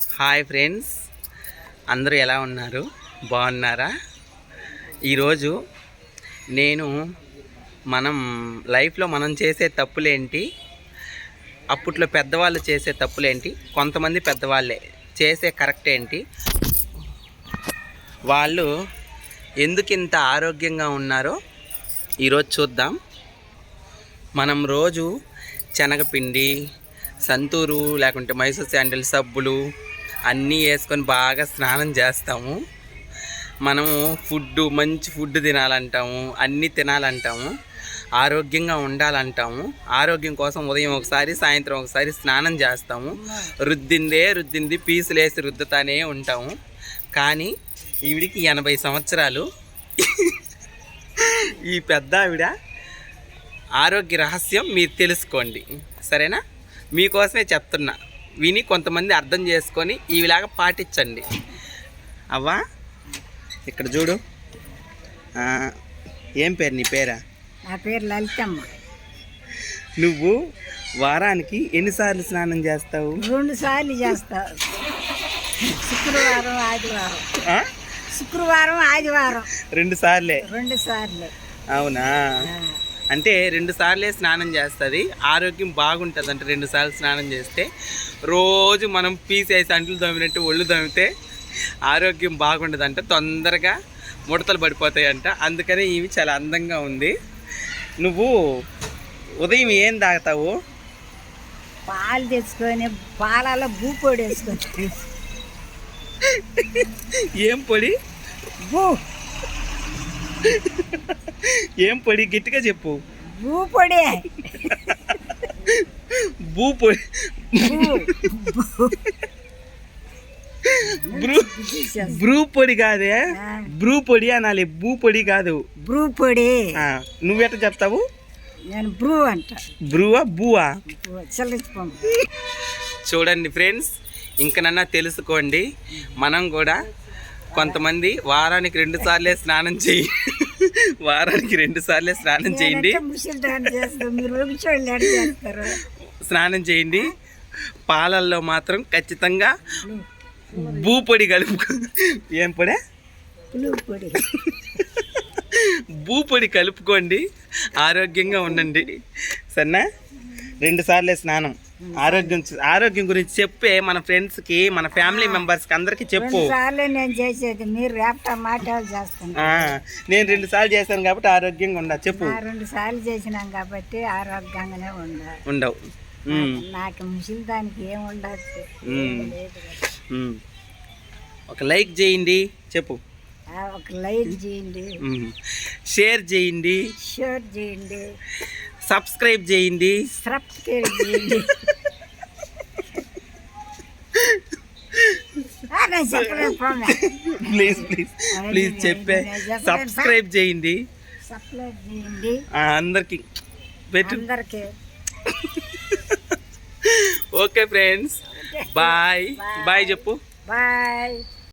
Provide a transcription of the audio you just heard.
Hi friends. అందరూ ఎలా ఉన్నారు? బాగున్నారా? ఈరోజు నేను మనం లైఫ్లో మనం చేసే తప్పులేంటి? అప్పట్లో పెద్దవాళ్ళు చేసే తప్పులేంటి? కొంతమంది పెద్దవాళ్ళే చేసే కరెక్ట్ ఏంటి వాళ్ళు ఎందుకు ఇంత ఆరోగ్యంగా ఉన్నారో ఈరోజు చూద్దాం. మనం రోజు శనగపిండి సంతూరు లేకుంటే మైసూర్ శాండిల్ సబ్బులు అన్నీ వేసుకొని బాగా స్నానం చేస్తాము. మనము ఫుడ్ మంచి ఫుడ్ తినాలంటాము అన్నీ తినాలంటాము ఆరోగ్యంగా ఉండాలంటాము. ఆరోగ్యం కోసం ఉదయం ఒకసారి సాయంత్రం ఒకసారి స్నానం చేస్తాము. రుద్దిందే రుద్దింది పీసులేసి రుద్దుతానే ఉంటాము. కానీ ఈవిడికి ఎనభై సంవత్సరాలు. ఈ పెద్ద ఆవిడ ఆరోగ్య రహస్యం మీరు తెలుసుకోండి. సరేనా? మీకోసమే చెప్తున్నా. విని కొంతమంది అర్థం చేసుకొని ఈవిలాగా పాటించండి. అవ్వా? ఇక్కడ చూడు. ఏం పేరు నీ పేరా? నా పేరు లలితమ్మ. నువ్వు వారానికి ఎన్నిసార్లు స్నానం చేస్తావు? రెండు సార్లు చేస్తా. శుక్రవారం ఆదివారం? శుక్రవారం ఆదివారం. రెండు సార్లే? రెండు సార్లు. అవునా? అంటే రెండు సార్లే స్నానం చేస్తుంది. ఆరోగ్యం బాగుంటుంది అంటే రెండు సార్లు స్నానం చేస్తే. రోజు మనం పీసేసి అంట్లు తోమినట్టు ఒళ్ళు తోమితే ఆరోగ్యం బాగుండదంట తొందరగా ముడతలు పడిపోతాయంట. అందుకనే ఇవి చాలా అందంగా ఉంది. నువ్వు ఉదయం ఏం తాగుతావు? పాలు తెచ్చుకొని పాలలో భూపొడి వేసుకొని ఏం పొడి? భూ. ఏం పొడి? గట్టిగా చెప్పు. భూపొడి భూ పొడి. భూ. బ్రూ బ్రూ పొడి కాదే. బ్రూ పొడి అనాలి. భూ పొడి కాదు. బ్రూ పొడి. ఆ, నువ్వెట్ట చెప్తావు? నేను బ్రూ అంట. బ్రూవా బూవా చూడండి ఫ్రెండ్స్ ఇంకనన్నా తెలుసుకోండి. మనం కూడా కొంతమంది వారానికి రెండు సార్లే స్నానం చేయి. వారానికి రెండు సార్లే స్నానం చేయండి. స్నానం చేయండి. పాలల్లో మాత్రం ఖచ్చితంగా భూపొడి కలుపు. ఏం పొడే? భూపొడి కలుపుకోండి. ఆరోగ్యంగా ఉండండి. సరేనా? రెండు సార్లే స్నానం. ఆరోగ్యం ఆరోగ్యం గురించి చెప్పే మన ఫ్రెండ్స్కి మన ఫ్యామిలీ మెంబర్స్కి అందరికీ చెప్పు. నేను చేసేది. మీరు నేను రెండు సార్లు చేశాను కాబట్టి ఆరోగ్యంగా ఉండా. చెప్పు. రెండు సార్లు చేసినాం కాబట్టి ఆరోగ్యంగానే ఉండాలి ఉండవు. నాకు ముసలి దానికి ఏం ఉండదు. ఒక లైక్ చేయండి. చెప్పు. ఒక లైక్ చేయండి. షేర్ చేయండి. షేర్ చేయండి. సబ్స్క్రైబ్ చేయండి. సబ్స్క్రైబ్. ప్లీజ్ ప్లీజ్ ప్లీజ్ చెప్పే. సబ్స్క్రైబ్ చేయండి. అందరికి పెట్టు. అందరికీ. Okay friends. బాయ్. బాయ్ చెప్పు. బాయ్.